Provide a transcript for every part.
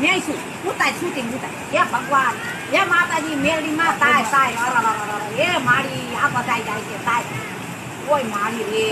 ભેંસું ઉતાર શૂટિંગ ઉતાર હે ભગવાન હે માતાજી મેરડી તાય તાય અરે અરે અરે અરે હે મારી આ બધાય જાય છે તાય ઓય મારી રે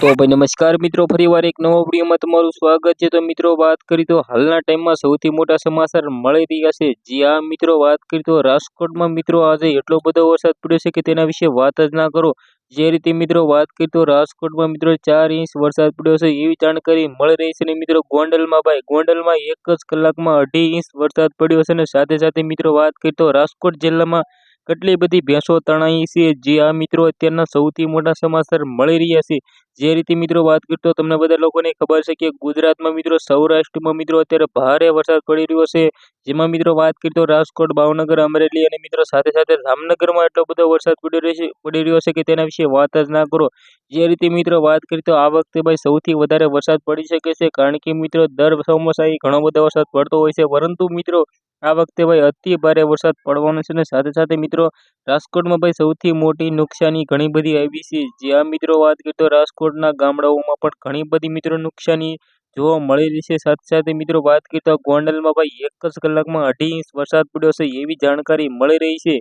તો ભાઈ નમસ્કાર મિત્રો. ફરીવાર એક નવો વિડીયોમાં તમારું સ્વાગત છે. તો મિત્રો વાત કરી તો હાલના ટાઈમમાં સૌથી મોટા સમાચાર મળી રહ્યા છે. જી આ મિત્રો વાત કરી તો રાજકોટમાં મિત્રો આજે એટલો બધો વરસાદ પડ્યો છે કે તેના વિશે વાત જ ના કરો. જે રીતે મિત્રો વાત કરી તો રાજકોટમાં મિત્રો ચાર ઇંચ વરસાદ પડ્યો છે એવી જાણકારી મળી રહી છે ને મિત્રો ગોંડલમાં ભાઈ, ગોંડલમાં એક જ કલાકમાં અઢી ઇંચ વરસાદ પડ્યો છે અને સાથે સાથે મિત્રો વાત કરી તો રાજકોટ જિલ્લામાં કેટલી બધી ભેંસો તણાઈ છે જે આ મિત્રો અત્યારના સૌથી મોટા સમાચાર મળી રહ્યા છે. જે રીતે મિત્રો વાત કરતો તમને બધા લોકોને ખબર છે કે ગુજરાતમાં મિત્રો સૌરાષ્ટ્રમાં મિત્રો અત્યારે ભારે વરસાદ પડી રહ્યો છે. જેમાં મિત્રો વાત કરતો રાજકોટ, ભાવનગર, અમરેલી અને મિત્રો સાથે સાથે જામનગરમાં એટલો બધો વરસાદ પડી રહ્યો છે, પડી રહ્યો છે કે તેના વિશે વાત જ ના કરો. જે રીતે મિત્રો વાત કરીએ તો આ વખતે ભાઈ સૌથી વધારે વરસાદ પડી શકે છે કારણ કે મિત્રો દર ચોમાસાએ ઘણો બધો વરસાદ પડતો હોય છે. પરંતુ મિત્રો આ વખતે ભાઈ અતિ ભારે વરસાદ પડવાનો છે અને સાથે સાથે મિત્રો રાજકોટમાં ભાઈ સૌથી મોટી નુકસાની ઘણી બધી આવી છે. જ્યાં મિત્રો વાત કરીએ તો રાજકોટના ગામડાઓમાં પણ ઘણી બધી મિત્રો નુકસાની જોવા મળેલી છે. સાથે સાથે મિત્રો વાત કરીએ તો ગોંડલમાં ભાઈ એક જ કલાકમાં અઢી ઇંચ વરસાદ પડ્યો છે એવી જાણકારી મળી રહી છે.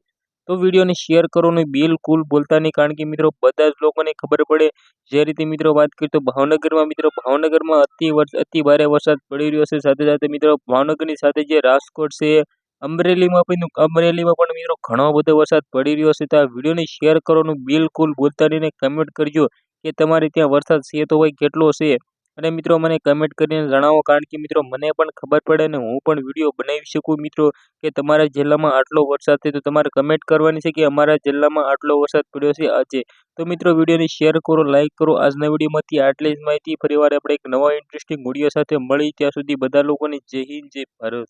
તો વિડીયોને શેર કરવાનું બિલકુલ બોલતા નહીં. કારણ કે મિત્રો, બધા જ લોકોને ખબર પડે, જે રીતે મિત્રો વાત કરીએ તો ભાવનગરમાં મિત્રો, ભાવનગરમાં અતિ વર્ષ, અતિ ભારે વરસાદ પડી રહ્યો છે. સાથે સાથે મિત્રો, ભાવનગરની સાથે જે રાજકોટ છે, અમરેલીમાં પણ અમરેલીમાં પણ મિત્રો ઘણો બધો વરસાદ પડી રહ્યો છે. તો આ વિડીયોને શેર કરવાનું બિલકુલ ભૂલતા નહીં કમેન્ટ કરજો કે તમારે ત્યાં વરસાદ છે તો ભાઈ કેટલો છે? અને મિત્રો મને કમેન્ટ કરીને જણાવો, કારણ કે મિત્રો મને પણ ખબર પડે અને હું પણ વીડિયો બનાવી શકું મિત્રો, કે તમારા જિલ્લામાં આટલો વરસાદ છે તો તમારે કમેન્ટ કરવાની છે કે અમારા જિલ્લામાં આટલો વરસાદ પડ્યો છે આજે. તો મિત્રો વિડીયોને શેર કરો લાઇક કરો. આજના વિડીયોમાંથી આટલી જ માહિતી ફરીવાર આપણે એક નવા ઇન્ટરેસ્ટિંગ વીડિયો સાથે મળી. ત્યાં સુધી બધા લોકોને જય હિન્દ, જય ભારત.